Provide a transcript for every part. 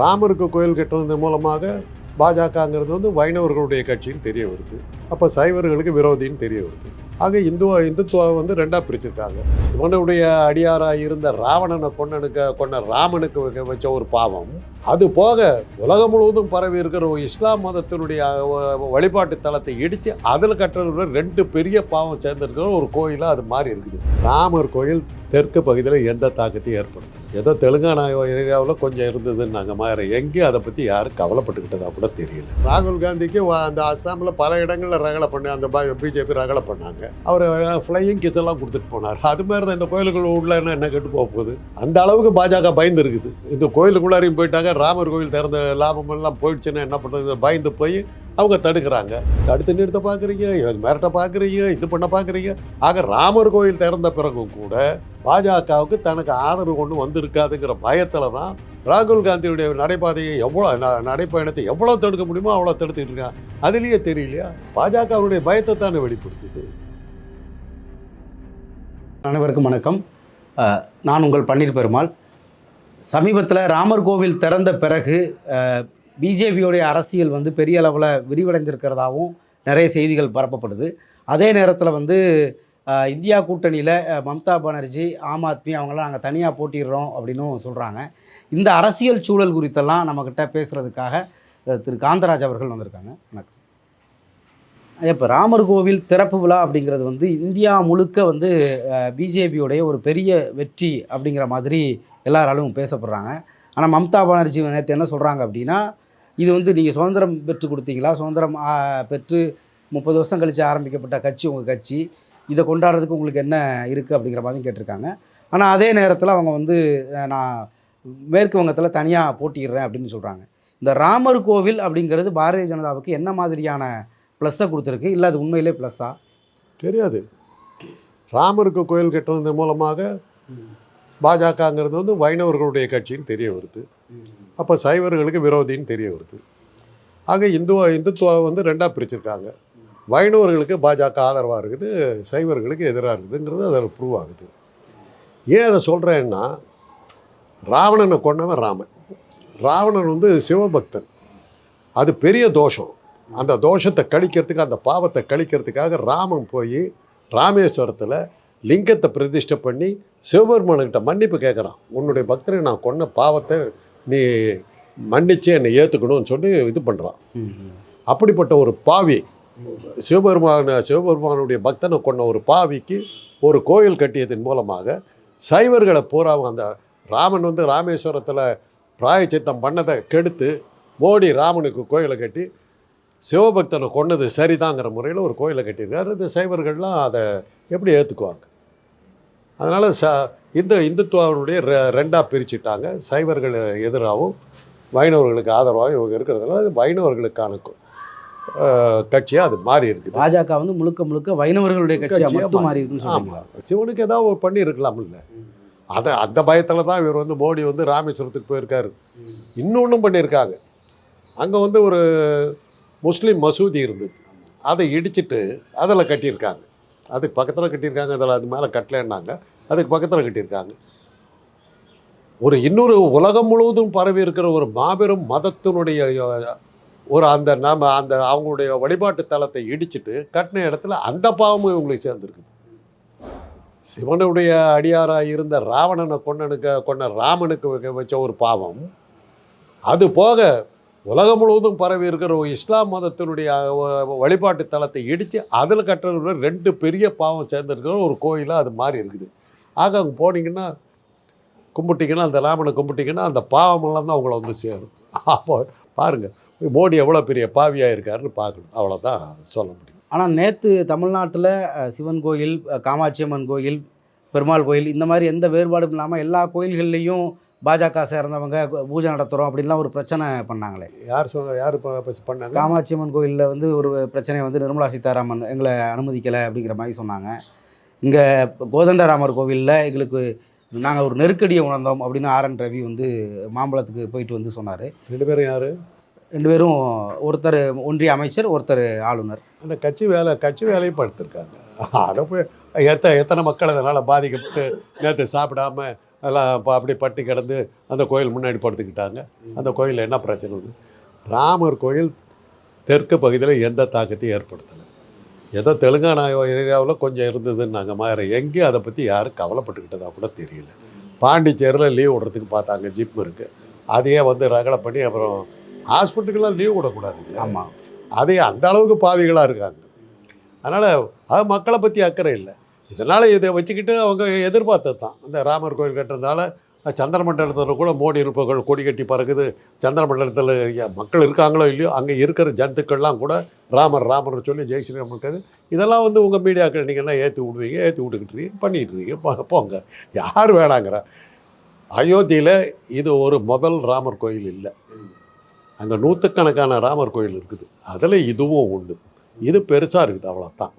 ராமருக்கு கோயில் கட்டுறது மூலமாக பாஜகங்கிறது வந்து வைணவர்களுடைய கட்சின்னு தெரிய வருது. அப்போ சைவர்களுக்கு விரோதின்னு தெரிய வருது. ஆக இந்துவ இந்துத்துவா வந்து ரெண்டாக பிரிச்சிருக்காங்க. இவனுடைய அடியாராக இருந்த ராவணனை கொண்டனுக்க கொன்ன ராமனுக்கு வச்ச ஒரு பாவம். அது போக உலகம் முழுவதும் பரவி இருக்கிற இஸ்லாம் மதத்தினுடைய வழிபாட்டு தலத்தை இடித்து அதில் கட்டுற ரெண்டு பெரிய பாவம் சேர்ந்துருக்கிற ஒரு கோயிலாக அது மாறி இருக்குது. ராமர் கோயில் தெற்கு பகுதியில் எந்த தாக்கத்தையும் ஏற்படுத்தும் ஏதோ தெலுங்கானா ஏரியாவில் கொஞ்சம் இருந்ததுன்னாங்க மாதிரி எங்கேயும் அதை பற்றி யாரும் கவலைப்பட்டுக்கிட்டதா கூட தெரியல. ராகுல் காந்திக்கு அந்த அஸ்ஸாமில் பல இடங்களில் ரகலை பண்ண அந்த பிஜேபி ரகலை பண்ணாங்க. அவர் ஃப்ளையிங் கிஸ் எல்லாம் கொடுத்துட்டு போனார். அது மாதிரி தான் இந்த கோயிலுக்குள்ள உள்ள என்ன என்ன கெட்டு போக போகுது? அந்த அளவுக்கு பாஜக பயந்து இருக்குது. இந்த கோயிலுக்குள்ளாரையும் போயிட்டாங்க ராமர் கோயில் திறந்த லாபம் எல்லாம் போயிடுச்சுன்னா என்ன பண்ணுறது பயந்து போய் அவங்க தடுக்கிறாங்க. தடுத்து நிறுத்த பார்க்குறீங்க மிரட்ட பார்க்குறீங்க இது பண்ண பார்க்குறீங்க. ஆக ராமர் கோயில் திறந்த பிறகும் கூட பாஜகவுக்கு தனக்கு ஆதரவு கொண்டு வந்திருக்காதுங்கிற பயத்தில் தான் ராகுல் காந்தியுடைய நடைபாதையை எவ்வளோ ந- நடைப்பயணத்தை எவ்வளோ தடுக்க முடியுமோ அவ்வளோ தடுத்துக்கிட்டு இருக்கான். அதுலேயே தெரியலையா? பாஜகவுடைய பயத்தை தானே வெளிப்படுத்துது. அனைவருக்கும் வணக்கம். நான் உங்கள் பன்னீர் பெருமாள் சமீபத்தில் ராமர் கோவில் திறந்த பிறகு பிஜேபியோடைய அரசியல் வந்து பெரிய அளவில் விரிவடைஞ்சிருக்கிறதாகவும் நிறைய செய்திகள் பரப்பப்படுது. அதே நேரத்தில் வந்து இந்தியா கூட்டணியில் மம்தா பானர்ஜி ஆம் ஆத்மி அவங்களாம் நாங்கள் தனியாக போட்டிடுறோம் அப்படின்னும் சொல்கிறாங்க இந்த அரசியல் சூழல் குறித்தெல்லாம் நம்மக்கிட்ட பேசுகிறதுக்காக திரு காந்தராஜ் அவர்கள் வந்திருக்காங்க. வணக்கம். இப்போ ராமர் கோவில் திறப்பு விழா அப்படிங்கிறது வந்து இந்தியா முழுக்க வந்து பிஜேபியோடைய ஒரு பெரிய வெற்றி அப்படிங்கிற மாதிரி எல்லாராலும் பேசப்படுறாங்க. ஆனால் மம்தா பானர்ஜி நேற்று என்ன சொல்கிறாங்க அப்படின்னா இது வந்து நீங்கள் சுதந்திரம் பெற்று கொடுத்தீங்களா? சுதந்திரம் பெற்று முப்பது வருஷம் கழித்து ஆரம்பிக்கப்பட்ட கட்சி உங்கள் கட்சி. இதை கொண்டாடுறதுக்கு உங்களுக்கு என்ன இருக்குது அப்படிங்கிற மாதிரி கேட்டிருக்காங்க. ஆனால் அதே நேரத்தில் அவங்க வந்து நான் மேற்கு வங்கத்தில் தனியாக போட்டிடுறேன் அப்படின்னு சொல்கிறாங்க இந்த ராமர் கோவில் அப்படிங்கிறது பாரதிய ஜனதாவுக்கு என்ன மாதிரியான ப்ளஸ்ஸை கொடுத்துருக்கு? இல்லை அது உண்மையிலே ப்ளஸ்ஸா? தெரியாது. ராமருக்கு கோயில் கட்டுறது மூலமாக பாஜகங்கிறது வந்து வைணவர்களுடைய கட்சின்னு தெரிய வருது. அப்போ சைவர்களுக்கு விரோதின்னு தெரிய வருது. ஆக இந்துவா இந்துத்துவா வந்து ரெண்டாக பிரிச்சிருக்காங்க. வைணவர்களுக்கு பாஜக ஆதரவாக இருக்குது சைவர்களுக்கு எதிராக இருக்குதுங்கிறது அதில் ப்ரூவ் ஆகுது. ஏன் அதை சொல்கிறேன்னா ராவணனை கொண்டவன் ராமன். ராவணன் வந்து சிவபக்தன். அது பெரிய தோஷம். அந்த தோஷத்தை கழிக்கிறதுக்கு அந்த பாவத்தை கழிக்கிறதுக்காக ராமன் போய் ராமேஸ்வரத்தில் லிங்கத்தை பிரதிஷ்டை பண்ணி சிவபெருமானுக்கிட்ட மன்னிப்பு கேட்குறான். உன்னுடைய பக்தரை நான் கொன்ன பாவத்தை நீ மன்னிச்சு என்னை ஏற்றுக்கணும்னு சொல்லி இது பண்ணுறான் அப்படிப்பட்ட ஒரு பாவி சிவபெருமான சிவபெருமானுடைய பக்தனை கொண்ட ஒரு பாவிக்கு ஒரு கோயில் கட்டியதன் மூலமாக சைவர்களை பூரா அந்த ராமன் வந்து ராமேஸ்வரத்தில் பிராயச்சித்தம் பண்ணதை கெடுத்து மோடி ராமனுக்கு கோயிலை கட்டி சிவபக்தனை கொன்னது சரிதாங்கிற முறையில் ஒரு கோயிலை கட்டியிருக்காரு. இந்த சைவர்கள்லாம் அதை எப்படி ஏற்றுக்குவாங்க அதனால் ச இந்த இந்துத்துவாவுடைய ரெ ரெண்டாக பிரிச்சுட்டாங்க. சைவர்கள் எதிராகவும் வைணவர்களுக்கு ஆதரவாகவும் இவங்க இருக்கிறதுனால வைணவர்களுக்கான கட்சியாக அது மாறி இருக்குது பாஜக வந்து முழுக்க முழுக்க வைணவர்களுடைய கட்சியாக கட்சியா மட்டும் மாறி இருக்குன்னு ஆமாம் சிவனுக்கு ஏதாவது ஒரு பண்ணி இருக்கலாம்ல அதை அந்த பயத்தில் தான் இவர் வந்து மோடி வந்து ராமேஸ்வரத்துக்கு போயிருக்காரு. இன்னொன்றும் பண்ணியிருக்காங்க. அங்கே வந்து ஒரு முஸ்லீம் மசூதி இருந்தது. அதை இடிச்சிட்டு அதில் கட்டியிருக்காங்க. அதுக்கு பக்கத்தில் கட்டியிருக்காங்க அதில் அது மேலே கட்டலைன்னாங்க அதுக்கு பக்கத்தில் கட்டியிருக்காங்க. ஒரு இன்னொரு உலகம் முழுவதும் பரவி இருக்கிற ஒரு மாபெரும் மதத்தினுடைய ஒரு அந்த நாம அந்த அவங்களுடைய வழிபாட்டு தலத்தை இடிச்சிட்டு கட்டின இடத்துல அந்த பாவமும் இவங்களுக்கு சேர்ந்துருக்குது. சிவனுடைய அடியாராக இருந்த ராவணனை கொன்னனுக்கு கொன்ன ராமனுக்கு வச்ச ஒரு பாவம். அது போக உலகம் முழுவதும் பரவி இருக்கிற ஒரு இஸ்லாம் மதத்தினுடைய வழிபாட்டு தலத்தை இடித்து அதில் கட்டுறது ரெண்டு பெரிய பாவம் சேர்ந்துருக்கிற ஒரு கோயிலாக அது மாறி இருக்குது. ஆக அங்கே போனீங்கன்னா கும்பிட்டிங்கன்னா அந்த ராமனை கும்பிட்டிங்கன்னா அந்த பாவமெல்லாம் தான் உங்களை வந்து சேரும். அப்போ பாருங்கள் மோடி எவ்வளோ பெரிய பாவியாக இருக்காருன்னு பார்க்கணும். அவ்வளோதான் சொல்ல முடியும். ஆனால் நேற்று தமிழ்நாட்டில் சிவன் கோயில் காமாட்சி அம்மன் கோயில் பெருமாள் கோயில் இந்த மாதிரி எந்த வேறுபாடும் இல்லாமல் எல்லா கோயில்கள்லேயும் பாஜக சேர்ந்தவங்க பூஜை நடத்துகிறோம் அப்படின்லாம் ஒரு பிரச்சனை பண்ணாங்களே. யார் சொன்ன யார் பண்ணாங்க? காமாட்சி அம்மன் கோயிலில் வந்து ஒரு பிரச்சனை வந்து நிர்மலா சீதாராமன் எங்களை அனுமதிக்கலை அப்படிங்கிற மாதிரி சொன்னாங்க. இங்கே கோதண்டராமர் கோவிலில் எங்களுக்கு நாங்கள் ஒரு நெருக்கடியை உணர்ந்தோம் அப்படின்னு ஆர் என் ரவி வந்து மாம்பழத்துக்கு போயிட்டு வந்து சொன்னார். ரெண்டு பேரும் யார்? ரெண்டு பேரும் ஒருத்தர் ஒன்றிய அமைச்சர் ஒருத்தர் ஆளுநர். அந்த கட்சி வேலை கட்சி வேலையும் படுத்திருக்காங்க. அதை போய் எத்த எத்தனை மக்கள் அதனால் பாதிக்கப்பட்டு நேற்று சாப்பிடாம எல்லாம் இப்போ அப்படி பட்டி கிடந்து அந்த கோயில் முன்னாடி படுத்துக்கிட்டாங்க. அந்த கோயிலில் என்ன பிரச்சனை வந்து ராமர் கோயில் தெற்கு பகுதியில் எந்த தாக்கத்தையும் ஏற்படுத்தலை. ஏதோ தெலுங்கானா ஏரியாவில் கொஞ்சம் இருந்ததுன்னாங்க மாதிரி எங்கேயும் அதை பற்றி யாரும் கவலைப்பட்டுக்கிட்டதா கூட தெரியல. பாண்டிச்சேரியில் லீவ் விடுறதுக்கு பார்த்தாங்க ஜிப் இருக்குது அதையே வந்து ரகலை பண்ணி அப்புறம் ஹாஸ்பிட்டலுக்கெல்லாம் லீவ் விடக்கூடாது ஆமாம் அதே அந்த அளவுக்கு பாவிகளாக இருக்காங்க. அதனால் அது மக்களை பற்றி அக்கறை இல்லை. இதனால் இதை வச்சுக்கிட்டு அவங்க எதிர்பார்த்தது தான். இந்த ராமர் கோயில் கட்டுறதால சந்திரமண்டலத்தில் கூட மோடி இருப்புகள் கொடி கட்டி பறக்குது. சந்திரமண்டலத்தில் மக்கள் இருக்காங்களோ இல்லையோ அங்கே இருக்கிற ஜந்துக்கள்லாம் கூட ராமர் ராமர்னு சொல்லி ஜெய் ஸ்ரீராம் இருக்காது இதெல்லாம் வந்து உங்கள் மீடியாக்கள் நீங்கள்லாம் ஏற்றி விடுவீங்க ஏற்றி விட்டுக்கிட்டு இருக்கீங்க இருக்கீங்க போங்க. யார் வேணாங்கிறா. அயோத்தியில் இது ஒரு முதல் ராமர் கோயில் இல்லை. அங்கே நூற்றுக்கணக்கான ராமர் கோயில் இருக்குது. அதில் இதுவும் உண்டு. இது பெருசாக இருக்குது அவ்வளோத்தான்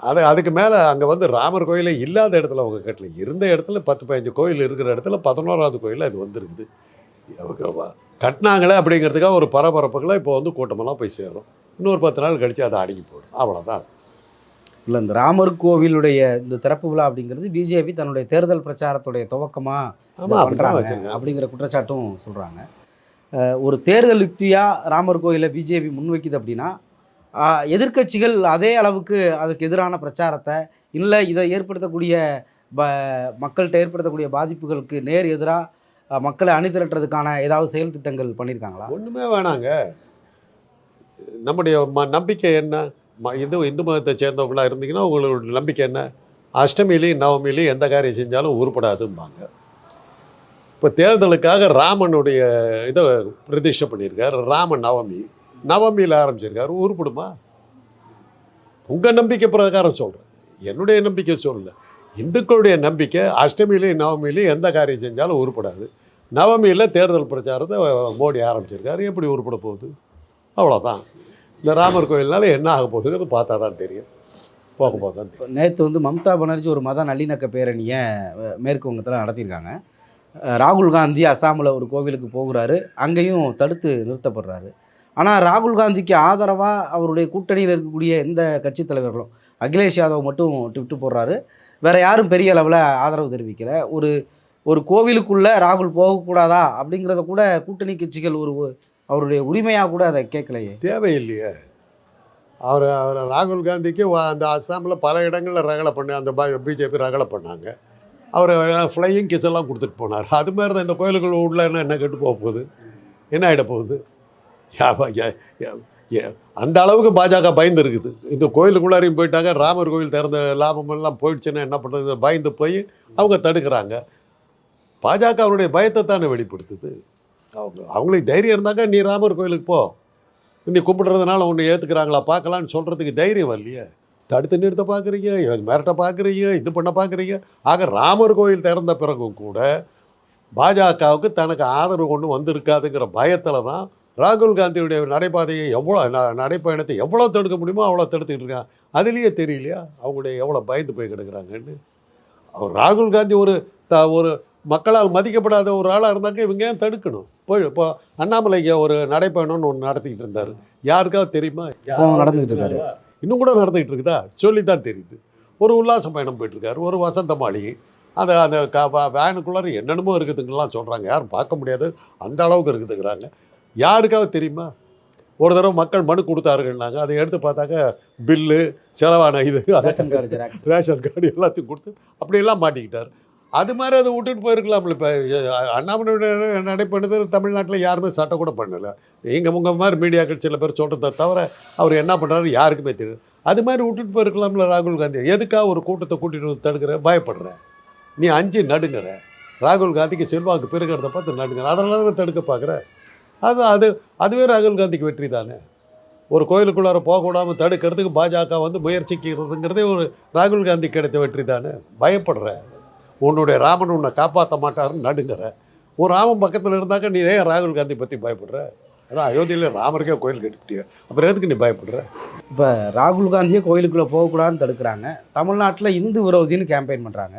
அது அதுக்கு மேலே அங்கே வந்து ராமர் கோயிலே இல்லாத இடத்துல அவங்க கட்டல. இருந்த இடத்துல பத்து பதினஞ்சு கோயில் இருக்கிற இடத்துல பதினோராவது கோயில் அது வந்திருக்குது. கட்டினாங்களே அப்படிங்கிறதுக்காக ஒரு பரபரப்புகளை இப்போ வந்து கூட்டமெல்லாம் போய் சேரும். இன்னொரு பத்து நாள் கழித்து அதை அடங்கி போடும் அவ்வளோதான் இல்லை இந்த ராமர் கோவிலுடைய இந்த திறப்பு விழா அப்படிங்கிறது பிஜேபி தன்னுடைய தேர்தல் பிரச்சாரத்துடைய துவக்கமாக வச்சுருக்கேன் அப்படிங்கிற குற்றச்சாட்டும் சொல்கிறாங்க ஒரு தேர்தல் யுக்தியாக ராமர் கோயிலை பிஜேபி முன்வைக்குது அப்படின்னா எதிர்கட்சிகள் எதிர்க்கட்சிகள் அதே அளவுக்கு அதுக்கு எதிரான பிரச்சாரத்தை இல்லை இதை ஏற்படுத்தக்கூடிய ப மக்கள்கிட்ட ஏற்படுத்தக்கூடிய பாதிப்புகளுக்கு நேர் எதிராக மக்களை அணிதிரட்டுறதுக்கான ஏதாவது செயல் திட்டங்கள் பண்ணியிருக்காங்களா ஒன்றுமே வேணாங்க. நம்முடைய ம நம்பிக்கை என்ன? ம இந்து இந்து மதத்தை சேர்ந்தவங்களாக இருந்தீங்கன்னா உங்களோட நம்பிக்கை என்ன? அஷ்டமிலையும் நவமிலையும் எந்த காரியம் செஞ்சாலும் உருப்படாதும்பாங்க. இப்போ தேர்தலுக்காக ராமனுடைய இதை பிரதிஷ்டை பண்ணியிருக்காரு. ராம நவமி. நவமியில் ஆரம்பிச்சிருக்காரு உருப்படுமா உங்கள் நம்பிக்கை பிரகாரம் சொல்கிறேன் என்னுடைய நம்பிக்கை சொல்லல. இந்துக்களுடைய நம்பிக்கை அஷ்டமிலையும் நவமிலையும் எந்த காரியம் செஞ்சாலும் உருப்படாது. நவமியில் தேர்தல் பிரச்சாரத்தை மோடி ஆரம்பிச்சிருக்காரு எப்படி உருப்பட போகுது? அவ்வளோதான் இந்த ராமர் கோயில்னால என்ன ஆக போகுதுன்னு பார்த்தா தான் தெரியும். போக போக தான் தெரியும் நேற்று வந்து மம்தா பானர்ஜி ஒரு மத நல்லிணக்க பேரணியை மேற்கு வங்கத்தில் நடத்தியிருக்காங்க. ராகுல் காந்தி அசாமில் ஒரு கோவிலுக்கு போகிறாரு அங்கேயும் தடுத்து நிறுத்தப்படுறாரு. ஆனால் ராகுல் காந்திக்கு ஆதரவாக அவருடைய கூட்டணியில் இருக்கக்கூடிய எந்த கட்சித் தலைவர்களும் அகிலேஷ் யாதவ் மட்டும் ட்விட்டு போடுறாரு. வேறு யாரும் பெரிய அளவில் ஆதரவு தெரிவிக்கல. ஒரு ஒரு கோவிலுக்குள்ளே ராகுல் போகக்கூடாதா அப்படிங்கிறத கூட கூட்டணி கட்சிகள் ஒரு அவருடைய உரிமையாக கூட அதை கேட்கலையே. தேவையில்லையே. அவர் அவர் ராகுல் காந்திக்கு அந்த அஸ்ஸாமில் பல இடங்களில் ரகலை பண்ணி அந்த பிஜேபி ரகலை பண்ணாங்க. அவர் ஃப்ளையிங் கிச்சன்லாம் கொடுத்துட்டு போனார். அது மாதிரி தான் இந்த கோயிலுக்குள்ள உள்ள என்ன என்ன கெட்டு போக போகுது? என்ன ஆகிட போகுது? அந்த அளவுக்கு பாஜக பயந்து இருக்குது. இந்த கோயிலுக்குள்ளாரையும் போயிட்டாங்க ராமர் கோயில் திறந்த லாபமெல்லாம் போயிடுச்சுன்னா என்ன பண்ணுறது பயந்து போய் அவங்க தடுக்கிறாங்க. பாஜக அவருடைய பயத்தை தானே வெளிப்படுத்துது? அவங்க அவங்களுக்கு தைரியம் இருந்தாங்க நீ ராமர் கோயிலுக்கு போ. நீ கும்பிடுறதுனால ஒன்று ஏற்றுக்கிறாங்களா பார்க்கலான்னு சொல்கிறதுக்கு தைரியம் இல்லையே தடுத்து நிறுத்த பார்க்குறீங்க மிரட்ட பார்க்குறீங்க இது பண்ண பார்க்குறீங்க. ஆக ராமர் கோயில் திறந்த பிறகும் கூட பாஜகவுக்கு தனக்கு ஆதரவு கொண்டு வந்திருக்காதுங்கிற பயத்தில் தான் ராகுல் காந்தியுடைய நடைபாதையை எவ்வளோ நடைப்பயணத்தை எவ்வளோ தடுக்க முடியுமோ அவ்வளோ தடுத்துக்கிட்டு இருக்காங்க. அதுலேயே தெரியலையா? அவங்களுடைய எவ்வளோ பயந்து போய் கிடக்குறாங்கன்னு. அவர் ராகுல் காந்தி ஒரு த ஒரு மக்களால் மதிக்கப்படாத ஒரு ஆளாக இருந்தாங்க இவங்க ஏன் தடுக்கணும்? போய் இப்போ அண்ணாமலைக்கு ஒரு நடைப்பயணம்னு ஒன்று நடத்திக்கிட்டு இருந்தார். யாருக்காவது தெரியுமா? இப்போ நடந்துகிட்டு இருக்காரு. இன்னும் கூட நடந்துக்கிட்டு இருக்குதா? சொல்லி தான் தெரியுது. ஒரு உல்லாச பயணம் போயிட்டுருக்காரு. ஒரு வசந்த மாளிகை. அந்த அந்த க வேனுக்குள்ளார என்னென்னமோ இருக்குதுங்கலாம் சொல்கிறாங்க யாரும் பார்க்க முடியாது. அந்த அளவுக்கு இருக்குதுங்கிறாங்க. யாருக்காவது தெரியுமா? ஒரு தடவை மக்கள் மனு கொடுத்தாருங்கன்னாங்க அதை எடுத்து பார்த்தாக்க பில்லு செலவான இது ration card Xerox ration card எல்லாத்தையும் கொடுத்து அப்படியெல்லாம் மாட்டிக்கிட்டார். அது மாதிரி அதை விட்டுட்டு போயிருக்கலாம்ல. இப்போ அண்ணாமலையோட நடைபெற்றது தமிழ்நாட்டில் யாருமே சட்டம் கூட பண்ணலை. எங்கள் உங்கள் மாதிரி மீடியாக்கள் சில பேர் சொல்கிறத தவிர அவர் என்ன பண்ணுறாரு யாருக்குமே தெரியும் அது மாதிரி விட்டுட்டு போயிருக்கலாம்ல ராகுல் காந்தி. எதுக்காக ஒரு கூட்டத்தை கூட்டிகிட்டு வந்து தடுக்கிற? பயப்படுற. நீ அஞ்சு நடுங்கிற. ராகுல் காந்திக்கு செல்வாக்கு பெருகிறத பார்த்து நடுங்கிற. அதனால தான் தடுக்க பார்க்குற? அது அது அதுவே ராகுல் காந்திக்கு வெற்றி தானே. ஒரு கோயிலுக்குள்ளார போகக்கூடாமல் தடுக்கிறதுக்கு பாஜக வந்து முயற்சிக்கிறதுங்கிறதே ஒரு ராகுல் காந்தி கிடைத்த வெற்றி தானே. பயப்படுற. உன்னுடைய ராமன் உன்னை காப்பாற்ற மாட்டாருன்னு நடுங்கிற. ஒரு ராமன் பக்கத்தில் இருந்தாக்க நீ ஏன் ராகுல் காந்தி பற்றி பயப்படுற? அதான் அயோத்தியில் ராமருக்கே கோயில் கட்டிவிட்டிய. அப்புறம் எதுக்கு நீ பயப்படுற? இப்போ ராகுல் காந்தியே கோயிலுக்குள்ளே போகக்கூடாதுன்னு தடுக்கிறாங்க. தமிழ்நாட்டில் இந்து விரோதின்னு கேம்பெயின் பண்ணுறாங்க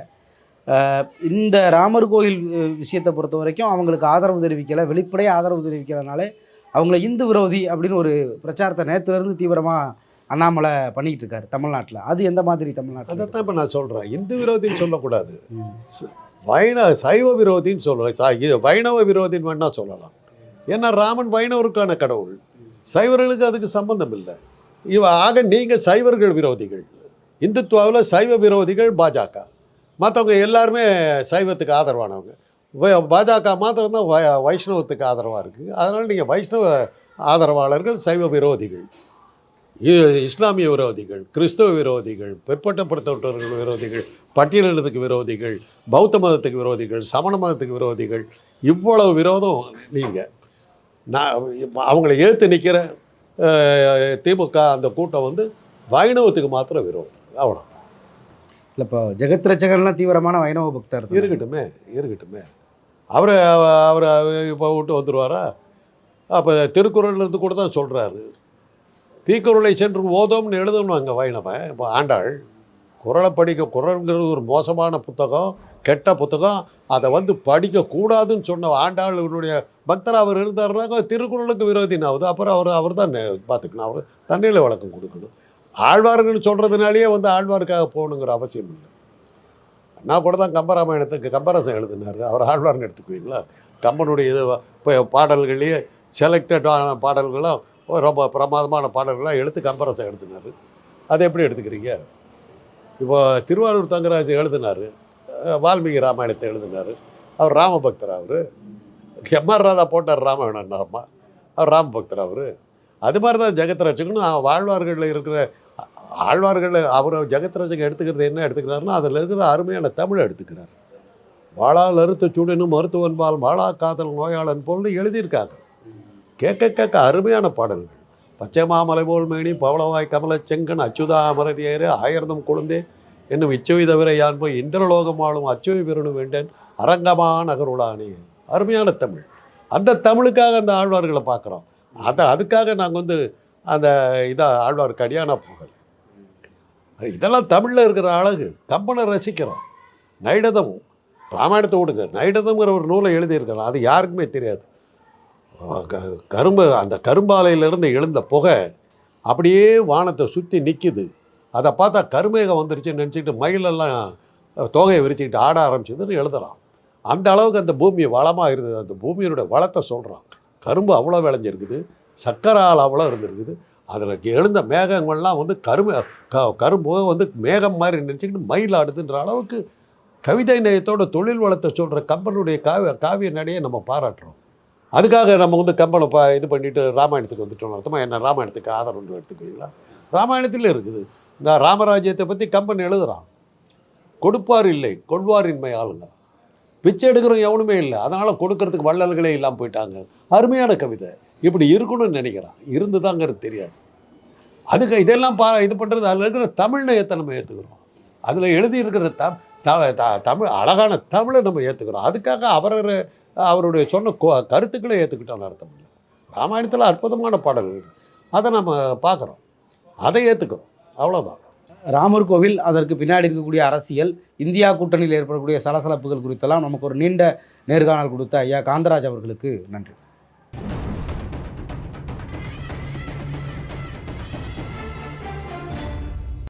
இந்த ராமர் கோயில் விஷயத்தை பொறுத்த வரைக்கும் அவங்களுக்கு ஆதரவு தெரிவிக்கலை வெளிப்படையாக ஆதரவு தெரிவிக்கிறனாலே அவங்கள இந்து விரோதி அப்படின்னு ஒரு பிரச்சாரத்தை நேற்றுலேருந்து தீவிரமாக அண்ணாமலை பண்ணிக்கிட்டு இருக்காரு தமிழ்நாட்டில். அது எந்த மாதிரி தமிழ்நாட்டில் அதைத்தான் இப்போ நான் சொல்கிறேன் இந்து விரோதின்னு சொல்லக்கூடாது. வைண சைவ விரோதின்னு இது வைணவ விரோதின்னு வேணா சொல்லலாம். ஏன்னா ராமன் வைணவருக்கான கடவுள். சைவர்களுக்கு அதுக்கு சம்பந்தம் இல்லை. இவ ஆக நீங்கள் சைவர்கள் விரோதிகள். இந்துத்துவாவில் சைவ விரோதிகள் பாஜக. மற்றவங்க எல்லாருமே சைவத்துக்கு ஆதரவானவங்க. பாஜக மாத்திரம் தான் வை வைஷ்ணவத்துக்கு ஆதரவாக இருக்குது அதனால் நீங்கள் வைஷ்ணவ ஆதரவாளர்கள் சைவ விரோதிகள். இ- இஸ்லாமிய விரோதிகள் கிறிஸ்தவ விரோதிகள் பிற்பட்டப்படுத்தப்பட்டவர்கள் விரோதிகள் பட்டியலினத்துக்கு விரோதிகள் பௌத்த மதத்துக்கு விரோதிகள் சமண மதத்துக்கு விரோதிகள் இவ்வளவு விரோதம் நீங்கள் நான் அவங்கள ஏற்று நிற்கிற திமுக அந்த கூட்டம் வந்து வைணவத்துக்கு மாத்திரம் விரோதம். அவ்வளோ இல்லை இப்போ ஜெகத் ரச்சகர்லாம் தீவிரமான வைணவ பக்தர் இருக்கட்டுமே இருக்கட்டுமே. அவர் அவர் இப்போ விட்டு வந்துடுவாரா அப்போ திருக்குறள்லேருந்து கூட தான் சொல்கிறாரு தீக்குறளை சென்று ஓதோம்னு எழுதணும் அங்கே வைணவன் இப்போ ஆண்டாள். குரலை படிக்க குரல்ங்கிறது ஒரு மோசமான புத்தகம் கெட்ட புத்தகம். அதை வந்து படிக்கக்கூடாதுன்னு சொன்ன ஆண்டாளுடைய பக்தர் அவர் இருந்தாருனாக்கா திருக்குறளுக்கு விரோதினாவது அப்புறம் அவர் அவர் தான் பார்த்துக்கணும். அவர் தண்ணியில் வழக்கம் கொடுக்கணும். ஆழ்வார்கள்னு சொல்கிறதுனாலேயே வந்து ஆழ்வாருக்காக போகணுங்கிற அவசியம் இல்லை. நான் கூட தான் கம்பராமாயணத்துக்கு கம்பரசம் எழுதினார். அவர் ஆழ்வார்னு எடுத்துக்குவீங்களா? கம்பனுடைய இது இப்போ பாடல்கள்லேயே செலக்டடான பாடல்களும் ரொம்ப பிரமாதமான பாடல்களாக எடுத்து கம்பரசம் எழுதினார். அதை எப்படி எடுத்துக்கிறீங்க? இப்போ திருவாரூர் தங்கராஜ் எழுதினார். வால்மீகி ராமாயணத்தை எழுதினார். அவர் ராமபக்தர் அவர். எம்ஆர் ராதா போட்டார் ராமாயணம் அம்மா. அவர் ராமபக்தர் அவர். அது மாதிரி தான் ஜெகத் ரட்சகனும் வாழ்வார்களில் இருக்கிற ஆழ்வார்களில் அவர் ஜெகத் ரட்சகன் எடுத்துக்கிறது என்ன எடுத்துக்கிறாருன்னா அதில் இருக்கிற அருமையான தமிழை எடுத்துக்கிறார். வாழால் அறுத்த சுடனும் மருத்துவன்பால் வாழா காதல் நோயாளன் போல்னு எழுதியிருக்காங்க. கேட்க கேட்க அருமையான பாடல்கள். பச்சை மாமலை போல் மேனி பவளவாய் கமல செங்கன் அச்சுதா அமரடியேறு ஆயிரதம் குழந்தே என்னும் இச்சுவை தவிர யான் போய் இந்திரலோகம் ஆளும் அச்சுவை பெறணும் வேண்டேன் அரங்கமா நகருளானே அருமையான தமிழ். அந்த தமிழுக்காக அந்த ஆழ்வார்களை பார்க்குறோம். அதை அதுக்காக நாங்கள் வந்து அந்த இதாக ஆழ்வாருக்கு அடியானா போகலை இதெல்லாம் தமிழில் இருக்கிற அழகு. கம்பனை ரசிக்கிறோம். நைடதம் ராமாயணத்தை விடுங்க நைடதம்ங்கிற ஒரு நூலை எழுதியிருக்கிறோம் அது யாருக்குமே தெரியாது. க- கரும்பு அந்த கரும்பாலையிலேருந்து எழுந்த புகை அப்படியே வானத்தை சுற்றி நிற்கிது அதை பார்த்தா கருமேகம் வந்துருச்சுன்னு நினச்சிக்கிட்டு மயிலெல்லாம் தொகையை தோகையை விரிச்சுக்கிட்டு ஆட ஆரம்பிச்சதுன்னு எழுதுகிறான் அந்த அளவுக்கு அந்த பூமி வளமாக இருந்தது. அந்த பூமியோட வளத்தை சொல்கிறான் கரும்பு அவ்வளோ விளைஞ்சிருக்குது சக்கரால் அவ்வளோ இருந்திருக்குது. அதில் எழுந்த மேகங்கள்லாம் வந்து கரும்பு க கரும்பு வந்து மேகம் மாதிரி நினச்சிக்கிட்டு மயில் ஆடுதுன்ற அளவுக்கு கவிதை நயத்தோட தொழில் வளத்தை சொல்கிற கம்பனுடைய காவிய காவிய நடையை நம்ம பாராட்டுறோம். அதுக்காக நம்ம வந்து கம்பனை பா இது பண்ணிட்டு ராமாயணத்துக்கு வந்துட்டோம் அர்த்தமாக என்ன ராமாயணத்துக்கு ஆதரவு எடுத்துக்குவீங்களா ராமாயணத்தில் இருக்குது. நான் ராமராஜ்யத்தை பற்றி கம்பன் எழுதுகிறான் கொடுப்பார் இல்லை கொள்வாரின்மை ஆளுங்க பிச்சை எடுக்கிறோம் எவனுமே இல்லை. அதனால் கொடுக்கறதுக்கு வள்ளல்களே இல்லாமல் போயிட்டாங்க. அருமையான கவிதை. இப்படி இருக்கணும்னு நினைக்கிறான் இருந்துதாங்கிறது தெரியாது. அதுக்கு இதெல்லாம் பா இது பண்ணுறது அதில் இருக்கிற தமிழ் நயத்தை நம்ம ஏற்றுக்கிறோம் அதில் எழுதியிருக்கிற த த- த- தமிழ் அழகான தமிழை நம்ம ஏற்றுக்கிறோம் அதுக்காக அவரவர் அவருடைய சொன்ன கொ- கருத்துக்களை ஏற்றுக்கிட்டோம்னு அர்த்தம் இல்லை. ராமாயணத்தில் அற்புதமான பாடல்கள். அதை நம்ம பார்க்குறோம் அதை ஏற்றுக்கிறோம் அவ்வளோதான் ராமர் கோவில் அதற்கு பின்னாடி இருக்கக்கூடிய அரசியல் இந்தியா கூட்டணியில் ஏற்படக்கூடிய சலசலப்புகள் குறித்தெல்லாம் நமக்கு ஒரு நீண்ட நேர்காணல் கொடுத்த ஐயா காந்தராஜ் அவர்களுக்கு நன்றி.